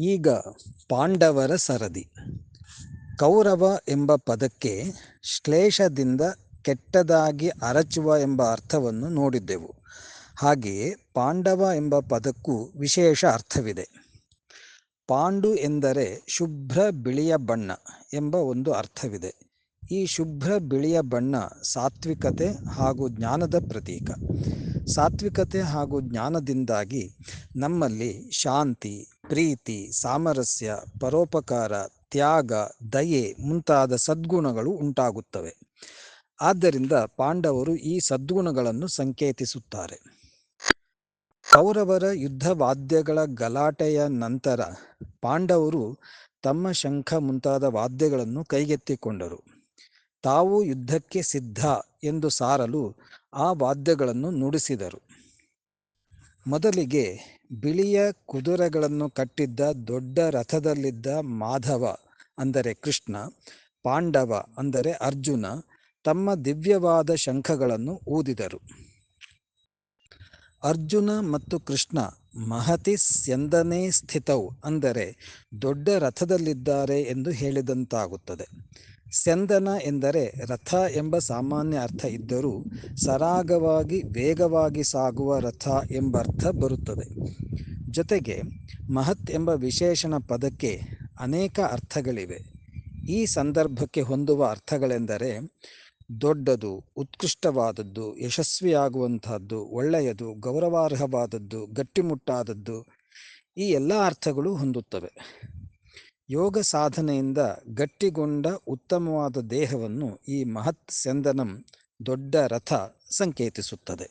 ಈಗ ಪಾಂಡವರ ಸರದಿ. ಕೌರವ ಎಂಬ ಪದಕ್ಕೆ ಶ್ಲೇಷದಿಂದ ಕೆಟ್ಟದಾಗಿ ಅರಚುವ ಎಂಬ ಅರ್ಥವನ್ನು ನೋಡಿದ್ದೆವು. ಹಾಗೆಯೇ ಪಾಂಡವ ಎಂಬ ಪದಕ್ಕೂ ವಿಶೇಷ ಅರ್ಥವಿದೆ. ಪಾಂಡು ಎಂದರೆ ಶುಭ್ರ ಬಿಳಿಯ ಬಣ್ಣ ಎಂಬ ಒಂದು ಅರ್ಥವಿದೆ. ಈ ಶುಭ್ರ ಬಿಳಿಯ ಬಣ್ಣ ಸಾತ್ವಿಕತೆ ಹಾಗೂ ಜ್ಞಾನದ ಪ್ರತೀಕ. ಸಾತ್ವಿಕತೆ ಹಾಗೂ ಜ್ಞಾನದಿಂದಾಗಿ ನಮ್ಮಲ್ಲಿ ಶಾಂತಿ ಪ್ರೀತಿ, ಸಾಮರಸ್ಯ, ಪರೋಪಕಾರ, ತ್ಯಾಗ, ದಯೆ ಮುಂತಾದ ಸದ್ಗುಣಗಳು ಉಂಟಾಗುತ್ತವೆ. ಆದ್ದರಿಂದ ಪಾಂಡವರು ಈ ಸದ್ಗುಣಗಳನ್ನು ಸಂಕೇತಿಸುತ್ತಾರೆ. ಕೌರವರ ಯುದ್ಧ ವಾದ್ಯಗಳ ಗಲಾಟೆಯ ನಂತರ ಪಾಂಡವರು ತಮ್ಮ ಶಂಖ ಮುಂತಾದ ವಾದ್ಯಗಳನ್ನು ಕೈಗೆತ್ತಿಕೊಂಡರು. ತಾವು ಯುದ್ಧಕ್ಕೆ ಸಿದ್ಧ ಎಂದು ಸಾರಲು ಆ ವಾದ್ಯಗಳನ್ನು ನುಡಿಸಿದರು. ಮೊದಲಿಗೆ ಬಿಳಿಯ ಕುದುರೆಗಳನ್ನು ಕಟ್ಟಿದ್ದ ದೊಡ್ಡ ರಥದಲ್ಲಿದ್ದ ಮಾಧವ, ಅಂದರೆ ಕೃಷ್ಣ, ಪಾಂಡವ, ಅಂದರೆ ಅರ್ಜುನ, ತಮ್ಮ ದಿವ್ಯವಾದ ಶಂಖಗಳನ್ನು ಊದಿದರು. ಅರ್ಜುನ ಮತ್ತು ಕೃಷ್ಣ ಮಹತಿ ಸ್ಯಂದನೇ ಸ್ಥಿತವು ಅಂದರೆ ದೊಡ್ಡ ರಥದಲ್ಲಿದ್ದಾರೆ ಎಂದು ಹೇಳಿದಂತಾಗುತ್ತದೆ. ಸ್ಯಂದನ ಎಂದರೆ ರಥ ಎಂಬ ಸಾಮಾನ್ಯ ಅರ್ಥ ಇದ್ದರೂ ಸರಾಗವಾಗಿ ವೇಗವಾಗಿ ಸಾಗುವ ರಥ ಎಂಬ ಅರ್ಥ ಬರುತ್ತದೆ. ಜೊತೆಗೆ ಮಹತ್ ಎಂಬ ವಿಶೇಷಣ ಪದಕ್ಕೆ ಅನೇಕ ಅರ್ಥಗಳಿವೆ. ಈ ಸಂದರ್ಭಕ್ಕೆ ಹೊಂದುವ ಅರ್ಥಗಳೆಂದರೆ ದೊಡ್ಡದು, ಉತ್ಕೃಷ್ಟವಾದದ್ದು ಯಶಸ್ವಿಯಾಗುವಂತಹದ್ದು ಒಳ್ಳೆಯದು, ಗೌರವಾರ್ಹವಾದದ್ದು, ಗಟ್ಟಿಮುಟ್ಟಾದದ್ದು ಈ ಎಲ್ಲ ಅರ್ಥಗಳು ಹೊಂದುತ್ತವೆ. ಯೋಗ ಸಾಧನೆಯಿಂದ ಗಟ್ಟಿಗೊಂಡ ಉತ್ತಮವಾದ ದೇಹವನ್ನು ಈ ಮಹತ್ ಸ್ಯಂದನಂ ದೊಡ್ಡ ರಥ ಸಂಕೇತಿಸುತ್ತದೆ.